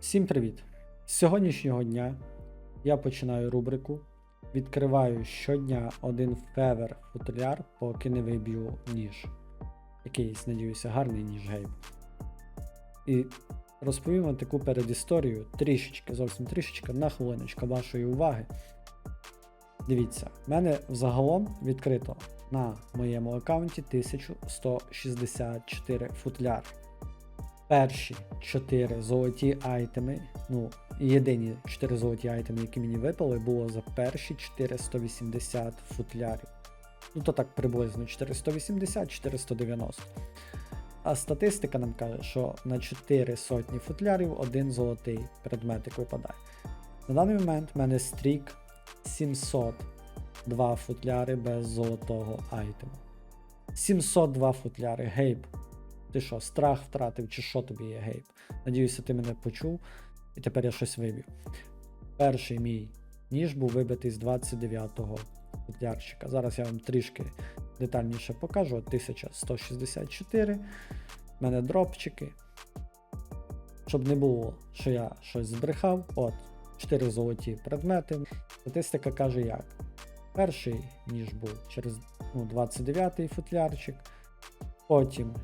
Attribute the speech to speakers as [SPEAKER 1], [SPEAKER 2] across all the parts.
[SPEAKER 1] Всім привіт! З сьогоднішнього дня я починаю рубрику. Відкриваю щодня один февер футляр, поки не виб'ю ніж. Якийсь, надіюся, гарний ніж гейб. І розповім вам таку передісторію, трішечки, зовсім трішечки, на хвилиночку вашої уваги. Дивіться, в мене взагалом відкрито на моєму аккаунті 1164 футляри. Перші 4 золоті айтеми, ну, єдині 4 золоті айтеми, які мені випали, було за перші 480 футлярів. Ну, то так приблизно 480-490. А статистика нам каже, що на 4 сотні футлярів один золотий предметик випадає. На даний момент в мене стрік 702 футляри без золотого айтему. 702 футляри, гейб. Ти що, страх втратив, чи що тобі є гейб? Надіюся, ти мене почув, і тепер я щось виб'ю. Перший мій ніж був вибитий з 29-го футлярчика. Зараз я вам трішки детальніше покажу. 1164. У мене дропчики. Щоб не було, що я щось збрехав. От, 4 золоті предмети. Статистика каже як. Перший ніж був через ну, 29-й футлярчик. Потім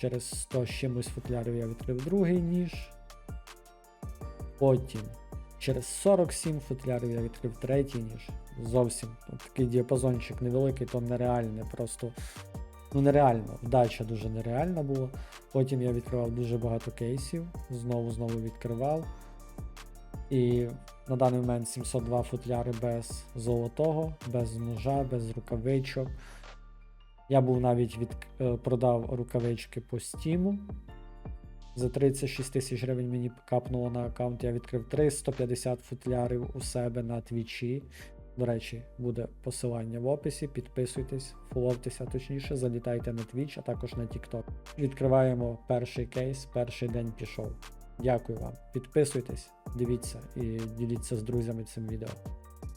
[SPEAKER 1] через 100 з чимось футлярів я відкрив другий ніж. Потім через 47 футлярів я відкрив третій ніж. Зовсім ну, такий діапазончик невеликий, то нереальне, просто ну нереально. Вдача дуже нереальна була. Потім я відкривав дуже багато кейсів, знову знову відкривав. І на даний момент 702 футляри без золотого, без ножа, без рукавичок. Я був навіть від, е, продав рукавички по стіму. За 36 тисяч гривень мені капнуло на аккаунт. Я відкрив 350 футлярів у себе на твічі. До речі, буде посилання в описі. Підписуйтесь, фоловтеся точніше, залітайте на Twitch, а також на TikTok. Відкриваємо перший кейс, перший день пішов. Дякую вам. Підписуйтесь, дивіться і діліться з друзями цим відео.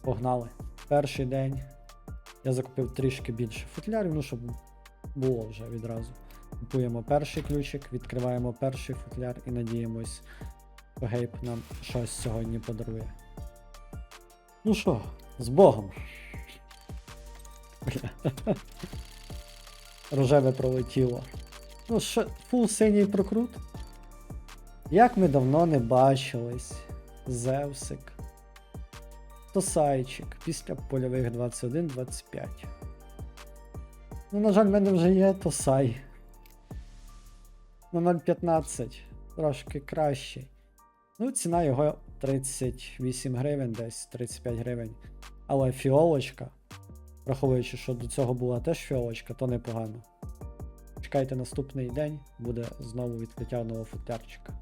[SPEAKER 1] Погнали! Перший день я закупив трішки більше футлярів, ну щоб було вже відразу. Купуємо перший ключик, відкриваємо перший футляр і надіємось, що гейб нам щось сьогодні подарує. Ну що, з Богом. Рожеве пролетіло. Ну що, фул синій прокрут? Як ми давно не бачились, Зевсик. Тосайчик після польових 21-25. Ну, на жаль, в мене вже є Тосай. На 0.15 трошки кращий. Ну, ціна його 38 гривень, десь 35 гривень. Але фіолочка, враховуючи, що до цього була теж фіолочка, то непогано. Чекайте наступний день, буде знову відкриття нового футлярчика.